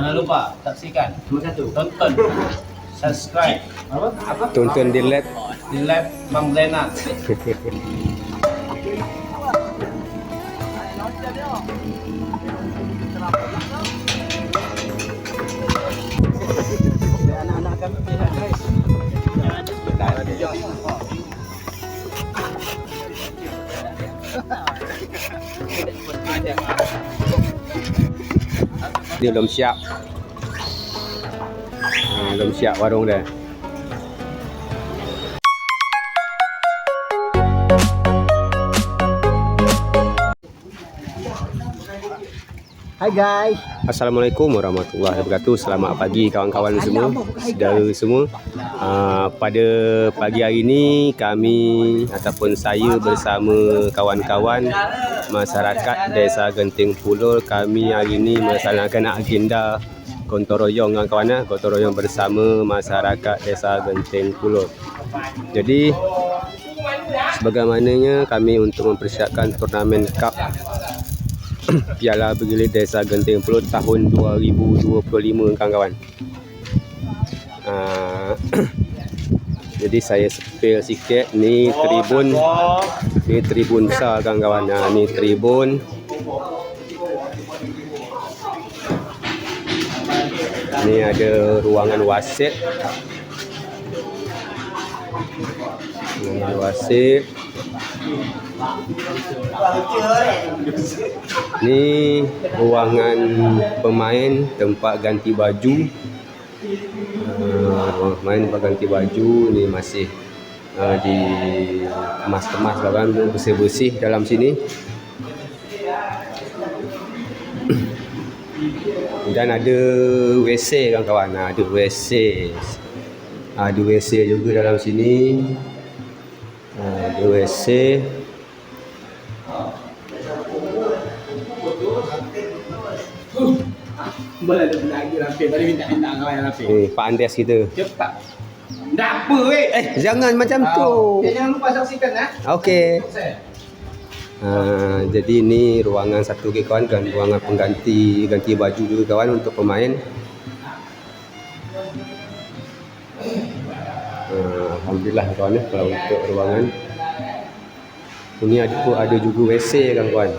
Jangan lupa saksikan, tonton, subscribe Apa? Apa? Tonton di lab. di live Bang Zainal. Anak-anak kami tidak guys. Dia belum siap. Hmm, belum siap warung dia. Hai guys. Assalamualaikum warahmatullahi wabarakatuh. Selamat pagi kawan-kawan semua, saudara semua. Uh, pada pagi hari ini kami ataupun saya bersama kawan-kawan masyarakat Desa Genting Pulur kami hari ini melaksanakan agenda gotong kawan-kawan ya, gotong bersama masyarakat Desa Genting Pulur. Jadi sebagaimananya kami untuk mempersiapkan turnamen cup Piala Bergilir Desa Genting Pulut tahun 2025 kawan-kawan. Uh, jadi saya sepil sikit ni tribun ni tribun besar kawan-kawan. Nah, ni tribun Ni ada ruangan wasit. Ruangan wasit. Ni ruangan pemain tempat ganti baju. Uh, ruangan pemain tempat ganti baju ni masih uh, di kemas-kemas bahkan bersih-bersih dalam sini. Dan ada WC kawan-kawan. Ah, Ada WC. Ah, Ada WC juga dalam sini. Ah, Ada WC. Boleh ada lagi rapi. Boleh minta minta kawan yang rapi. Ni Pak Andes kita. Cepat. Dah apa weh? Eh, jangan macam tu. Okay, jangan lupa saksikan ah. Okey. Uh, jadi ini ruangan satu ke kawan dan ruangan pengganti ganti baju juga kawan untuk pemain. Uh, Alhamdulillah kawan ya kalau untuk ruangan. Ini ada pun ada juga WC kan kawan.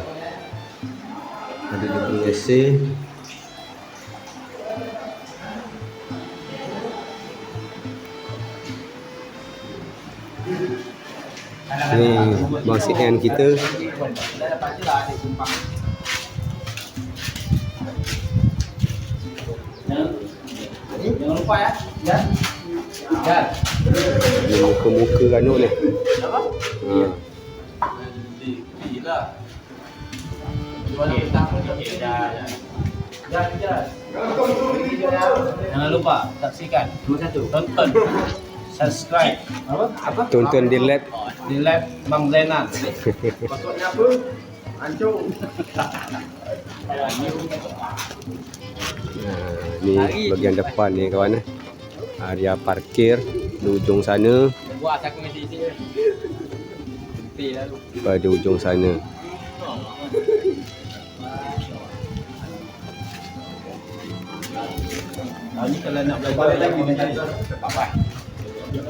Ada juga WC. Ni bang CN kita. Jangan lupa ya. Ya. Ya. ni muka-muka anu ni. Apa? Ha. Gila. Dah. Jangan lupa saksikan, Nombor satu. tonton, subscribe Apa? Apa? Tonton di lab. di live Bang Zainal. Maksudnya apa? Hancur. Ha, ni bagian depan ni kawan eh. Area parkir di ujung sana Buat aku mesti sini. Lalu. pada ujung sana. Ah, ni kalau nak belajar lagi nanti. Ujung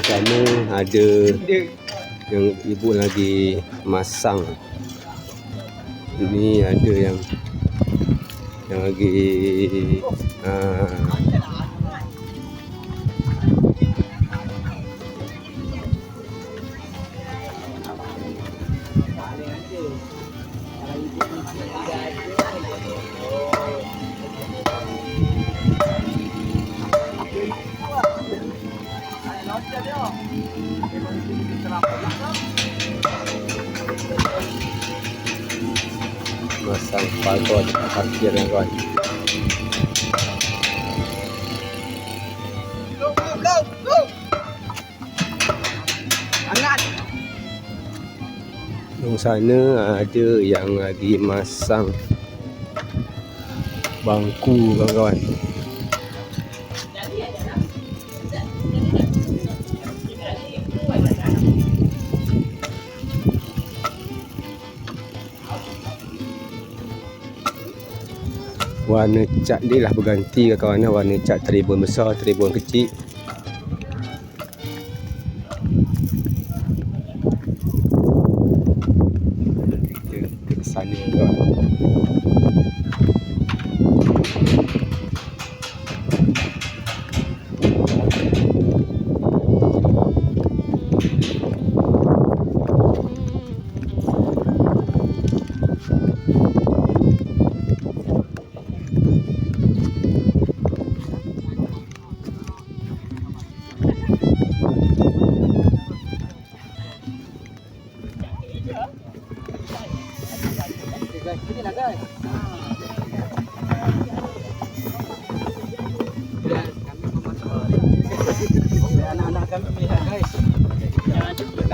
sana ada yang ibu lagi masang. Ini ada yang yang lagi uh, masang pagar parkir yang kawan. Di sana ada yang lagi masang bangku kawan-kawan. Warna cat dia lah berganti kawan-kawan eh. warna cat tribun besar tribun kecil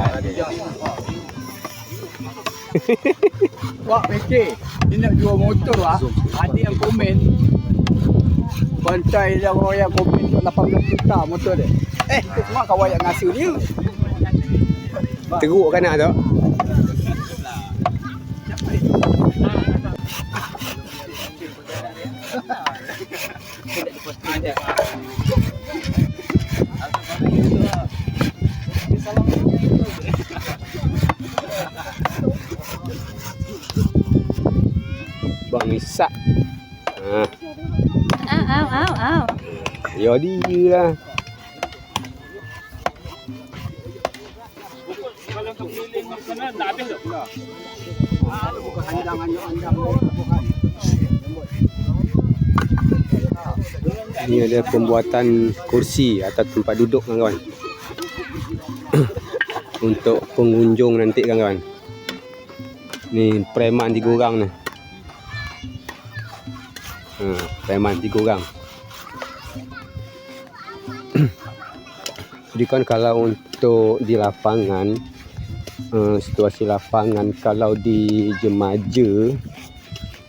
Wah, fikir. Dia nak jual motor lah. Ada yang komen. Bantai dia orang yang komen 18 juta motor dia. Eh, itu semua kawan yang ngasih dia. teruk kan nak tu Bang ya dia lah. Ini ada pembuatan kursi atau tempat duduk kawan-kawan. Untuk pengunjung nanti kawan-kawan. Ni preman tiga orang ni. Ha, preman tiga orang. Jadi kan kalau untuk di lapangan uh, situasi lapangan kalau di Jemaja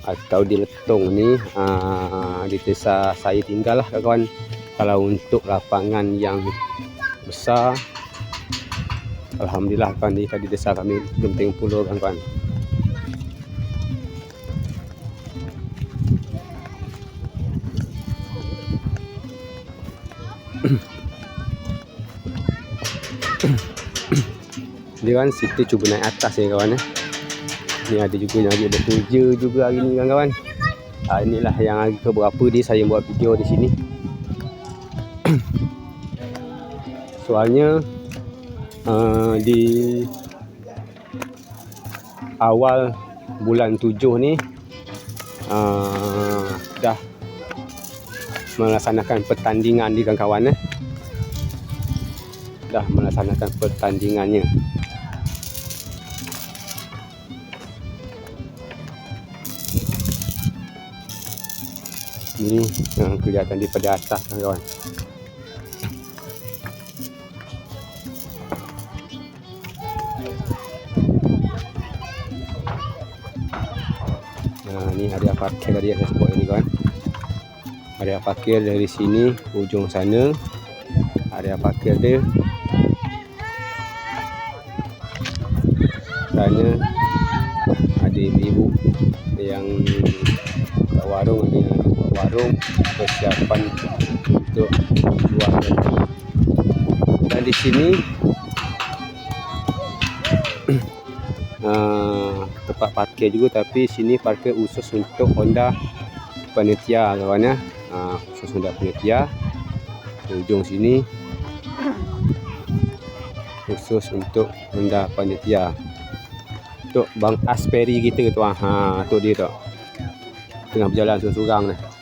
atau di Letong ni uh, di desa saya tinggal lah kawan. Kalau untuk lapangan yang besar Alhamdulillah kawan di, desa kami Genting Pulau kawan-kawan dia kan situ cuba naik atas ni kawan eh. Ni ada juga yang lagi bekerja juga hari ni kawan-kawan. Ha, inilah yang hari keberapa dia saya buat video di sini. Soalnya uh, di awal bulan tujuh ni uh, dah melaksanakan pertandingan di kawan-kawan eh. Dah melaksanakan pertandingannya. Ini yang kelihatan daripada atas kawan. Nah, ni area parkir tadi yang saya sebut ini kawan. Area parkir dari sini ujung sana. Area parkir dia sana ada ibu yang kat warung buat warung persiapan untuk jual dan di sini uh, tempat parkir juga tapi sini parkir khusus untuk Honda panitia kawan ya uh, khusus Honda panitia ujung sini khusus untuk Honda panitia untuk Bang Asperi kita tu. Ha, tu dia tu. Tengah berjalan seorang-seorang ni.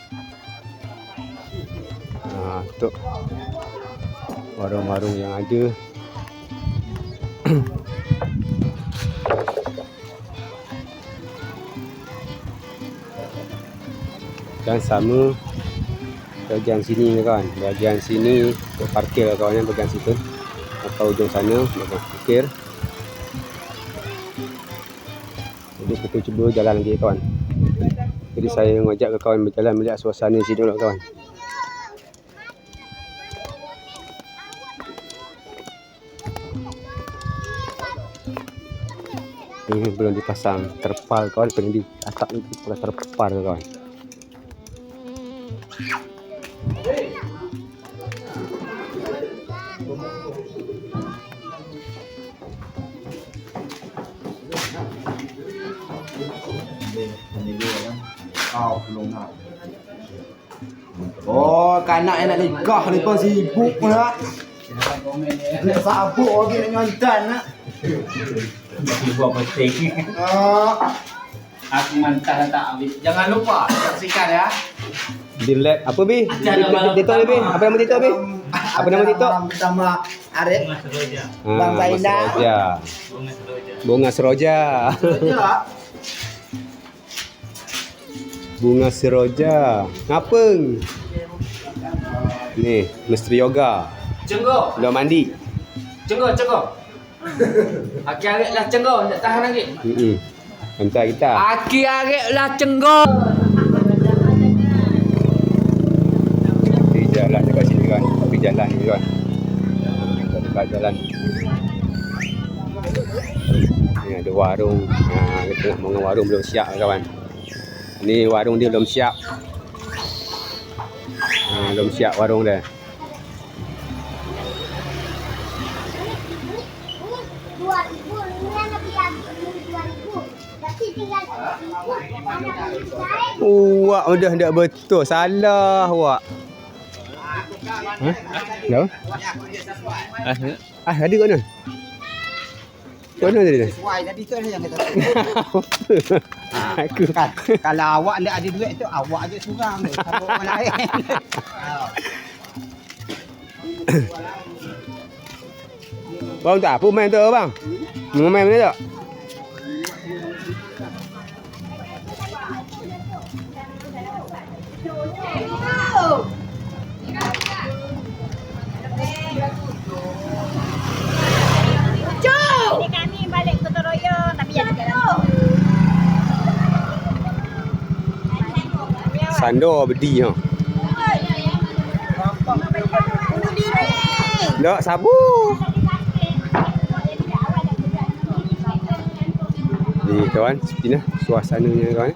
Ha, tu warung-warung yang ada. Dan sama bahagian sini ni kawan. Bahagian sini untuk parkir lah kawan yang bahagian situ. Atau ujung sana bahagian parkir. Jadi kita cuba jalan lagi kawan. Jadi saya mengajak ke kawan berjalan melihat suasana sini dulu kawan. ni belum dipasang terpal kawan pengen di atap ni pula terpal tu kawan Oh, kanak yang nak nikah ni pun sibuk pun lah. Nak sabuk lagi nak nyantan nak. Buat penting. Ah, Aku mantap tak habis. Jangan lupa saksikan ya. Di lab apa bi? TikTok ni bi. Apa nama TikTok bi? Apa nama TikTok? malam Bersama Arif. Bang Ah, Zainal. Mas Roja. Bunga Seroja. Seroja. Bunga Seroja. Ngapa? Ni, misteri yoga. Cenggo, Dah mandi. cenggo, cenggo. Aki arik lah cenggo, tak tahan lagi. Hmm. Hantar kita. Aki arik lah cenggo. Di jalan dekat sini kan. Tapi jalan ni kan. Dekat jalan. Ni ada warung. Ha, kita tengah mengen warung belum siap kawan. Ni warung dia belum siap. Ha, belum siap warung dia. Wak udah tak betul. Salah wak. Ha? Dah? Ah, ada kat mana? Kat mana tadi? Sesuai tadi tu yang kata. Aku kalau awak tak ada duit tu awak je surang tu. Kalau orang lain. Bang tak apa main tu bang? Mau main mana tak? Sandor bedi ha. Sabu. Ni kawan, seperti ni suasananya kawan.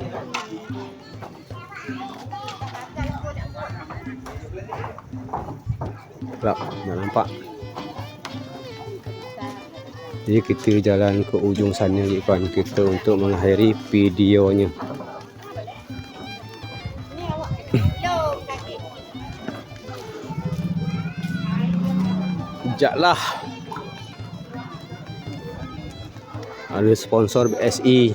Tak, nak nampak. Jadi kita jalan ke ujung sana je kawan. Kita untuk mengakhiri videonya. Sekejaplah. Ada sponsor BSI.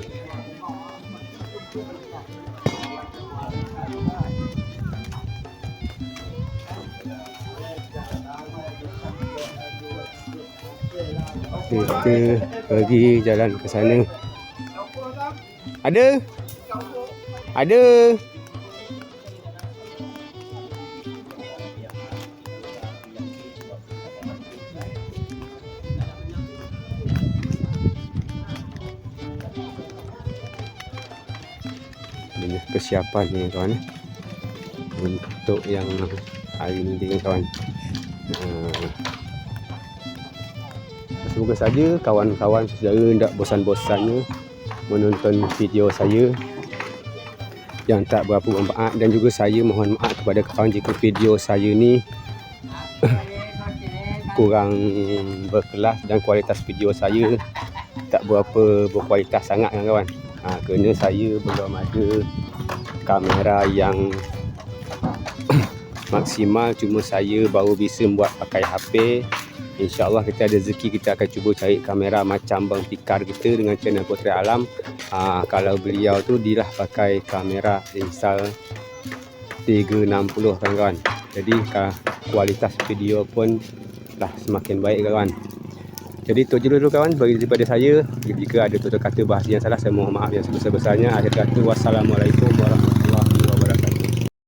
Kita pergi jalan ke sana. Ada? Ada. Persiapan ni kawan eh. Untuk yang hari ni dengan kawan. Uh, semoga saja kawan-kawan saudara tidak bosan-bosannya menonton video saya yang tak berapa bermanfaat dan juga saya mohon maaf kepada kawan jika video saya ni kurang berkelas dan kualitas video saya tak berapa berkualitas sangat kan kawan ha, kerana saya belum ada kamera yang maksimal. Cuma saya baru bisa buat pakai HP InsyaAllah kita ada rezeki kita akan cuba cari kamera macam Bang Pikar kita dengan channel Potret Alam. Ha, kalau beliau tu dia lah pakai kamera install 360 kawan-kawan jadi kualitas video pun dah semakin baik kawan jadi tu je dulu kawan bagi daripada saya. Jika ada tutur kata bahasa yang salah saya mohon maaf yang sebesar-besarnya. Akhir kata wassalamualaikum warahmatullahi